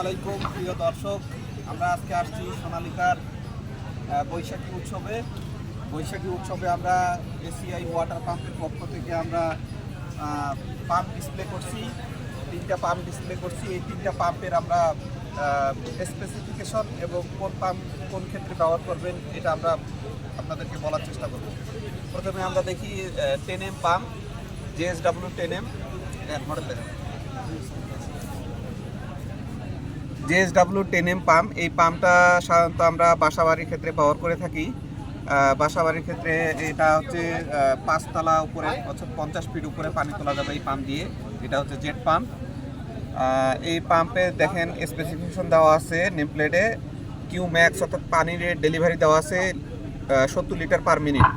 আলাইকুম, প্রিয় দর্শক। আমরা আজকে আসছি সোনালিকার বৈশাখী উৎসবে। বৈশাখী উৎসবে আমরা এসিআই ওয়াটার পাম্পের পক্ষ থেকে আমরা পাম্প ডিসপ্লে করছি। তিনটা পাম্প ডিসপ্লে করছি। এই তিনটা পাম্পের আমরা স্পেসিফিকেশন এবং কোন পাম্প কোন ক্ষেত্রে ব্যবহার করবেন, এটা আমরা আপনাদেরকে বলার চেষ্টা করব। প্রথমে আমরা দেখি ten M pump JSW ten M model দেখেন জেএসডাব্লিউ টেন এম পাম্প, এই পাম্পটা সাধারণত আমরা বাসাবাড়ির ক্ষেত্রে ব্যবহার করে থাকি। বাসাবাড়ির ক্ষেত্রে এটা হচ্ছে পাঁচতলা উপরে, অর্থাৎ পঞ্চাশ ফিট উপরে পানি তোলা যাবে এই পাম্প দিয়ে। এটা হচ্ছে জেট পাম্প। এই পাম্পে দেখেন স্পেসিফিকেশন দেওয়া আছে নেম প্লেটে কিউ ম্যাক্স অর্থাৎ পানির ডেলিভারি দেওয়া আছে সত্তর লিটার পার মিনিট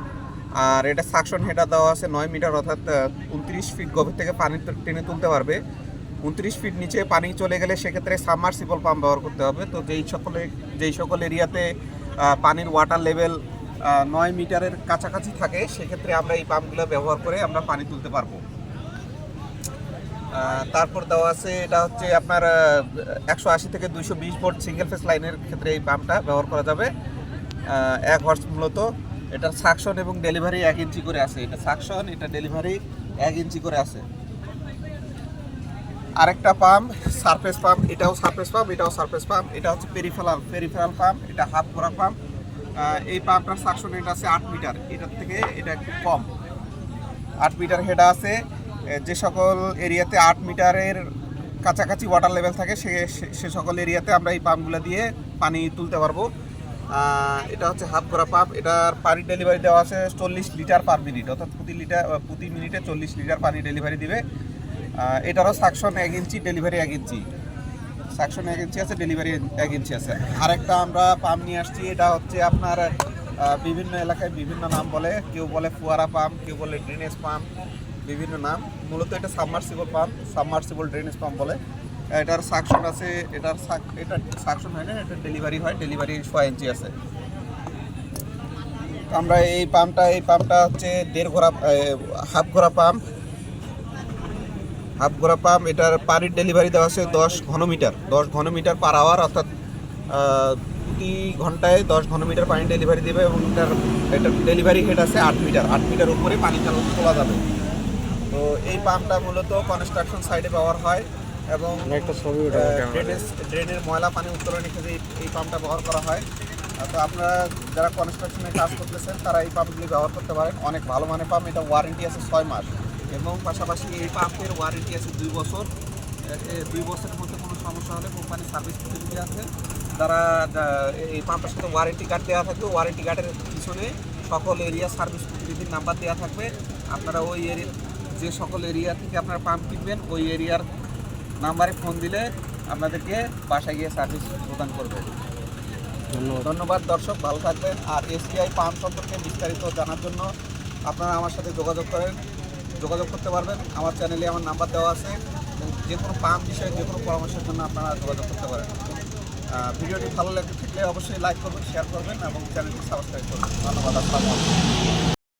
আর এটা সাকশন হেডার দেওয়া আছে, নয় মিটার, অর্থাৎ উনত্রিশ ফিট গভীর থেকে পানি টেনে তুলতে পারবে। উনত্রিশ ফিট নিচে পানি চলে গেলে সেক্ষেত্রে সাবমার্সিবল পাম্প ব্যবহার করতে হবে। তো যেই সকলে, যেই সকল এরিয়াতে পানির ওয়াটার লেভেল নয় মিটারের কাছাকাছি থাকে, সেক্ষেত্রে আমরা এই পাম্পগুলো ব্যবহার করে আমরা পানি তুলতে পারব। তারপর দেওয়া আছে, এটা হচ্ছে আপনার একশো আশি থেকে দুইশো বিশ ভোল্ট সিঙ্গেল ফেস লাইনের ক্ষেত্রে এই পাম্পটা ব্যবহার করা যাবে। এক হর্স মূলত। এটা সাকশন এবং ডেলিভারি এক ইঞ্চি করে আছে। এটা সাকশন এটা ডেলিভারি এক ইঞ্চি করে আছে। আরেকটা পাম্প সারফেস পাম্প, এটাও সারফেস পাম্প, এটাও সারফেস পাম্প, এটা হচ্ছে পেরিফেরাল পেরিফেরাল পাম্প, এটা হাফ করা পাম্প। এই পাম্পটার সাকশন এটা আছে আট মিটার, এটার থেকে এটা একটু কম। আট মিটার হেড আছে যে সকল এরিয়াতে আট মিটারের কাছাকাছি ওয়াটার লেভেল থাকে, সে, সে- সকল এরিয়াতে আমরা এই পাম্পগুলো দিয়ে পানি তুলতে পারব। এটা হচ্ছে হাফ করা পাম্প, এটার পানি ডেলিভারি দেওয়া আছে চল্লিশ লিটার পার মিনিট অর্থাৎ প্রতি লিটার, প্রতি মিনিটে চল্লিশ লিটার পানি ডেলিভারি দিবে। এটারও সাকশন এক ইঞ্চি ডেলিভারি এক ইঞ্চি। সাকশন এক ইঞ্চি আছে ডেলিভারি এক ইঞ্চি আছে। আরেকটা আমরা পাম্প নিয়ে আসছি, এটা হচ্ছে আপনার বিভিন্ন এলাকায় বিভিন্ন নাম বলে। কেউ বলে ফুয়ারা পাম্প কেউ বলে ড্রেনেজ পাম্প বিভিন্ন নাম। মূলত এটা submersible pump submersible drainage pump বলে। এটার সাকশন আছে, এটার এটা সাকশন হয় না, এটা ডেলিভারি হয় ডেলিভারি ছয় ইঞ্চি আছে। আমরা এই পাম্পটা এই পাম্পটা হচ্ছে দেড় ঘোড়া হাফ ঘোড়া পাম্প হাফ ঘোড়া পাম্প এটার পানির ডেলিভারি দেওয়া আছে দশ ঘনমিটার দশ ঘনমিটার পার আওয়ার অর্থাৎ প্রতি ঘন্টায় দশ ঘনমিটার পানি ডেলিভারি দেবে এবং এটার এটার ডেলিভারি হেড আছে আট মিটার আট মিটার উপরে পানি চালু তোলা যাবে। তো এই পাম্পটা মূলত কনস্ট্রাকশন সাইডে ব্যবহার হয় এবং একটা ছবি ড্রেনেজ ড্রেনের ময়লা পানি উত্তোলনের ক্ষেত্রে এই- পাম্পটা ব্যবহার করা হয়। তো আপনারা যারা কনস্ট্রাকশনে কাজ করতেছেন তারা এই পাম্পগুলি ব্যবহার করতে পারেন। অনেক ভালো মানের পাম্প এটা ওয়ারেন্টি আছে ছয় মাস। এবং পাশাপাশি এই পাম্পের ওয়ারেন্টি আছে দুই বছর। দুই বছরের মধ্যে কোনো সমস্যা হলে কোম্পানির সার্ভিস ফেসিলিটি আছে। তারা এই পাম্পের সাথে ওয়ারেন্টি কার্ড দেওয়া থাকবে। ওয়ারেন্টি কার্ডের পিছনে সকল এরিয়া সার্ভিস প্রতিনিধির নাম্বার দেওয়া থাকবে। আপনারা ওই এরিয়া যে সকল এরিয়া থেকে আপনারা পাম্প কিনবেন ওই এরিয়ার নাম্বারে ফোন দিলে আপনাদেরকে বাসায় গিয়ে সার্ভিস প্রদান করবে। ধন্যবাদ। ধন্যবাদ দর্শক ভালো থাকবেন। আর এসবিআই পাম্প সম্পর্কে বিস্তারিত জানার জন্য আপনারা আমার সাথে যোগাযোগ করেন। যোগাযোগ করতে পারবেন। আমার চ্যানেলে আমার নাম্বার দেওয়া আছে। যে কোনো পাম্প বিষয়ে, যে কোনো পরামর্শের জন্য আপনারা যোগাযোগ করতে পারেন। ভিডিওটি ভালো লাগে থাকলে অবশ্যই লাইক করবেন শেয়ার করবেন এবং চ্যানেলটি সাবস্ক্রাইব করবেন। ধন্যবাদ আলাইকুম।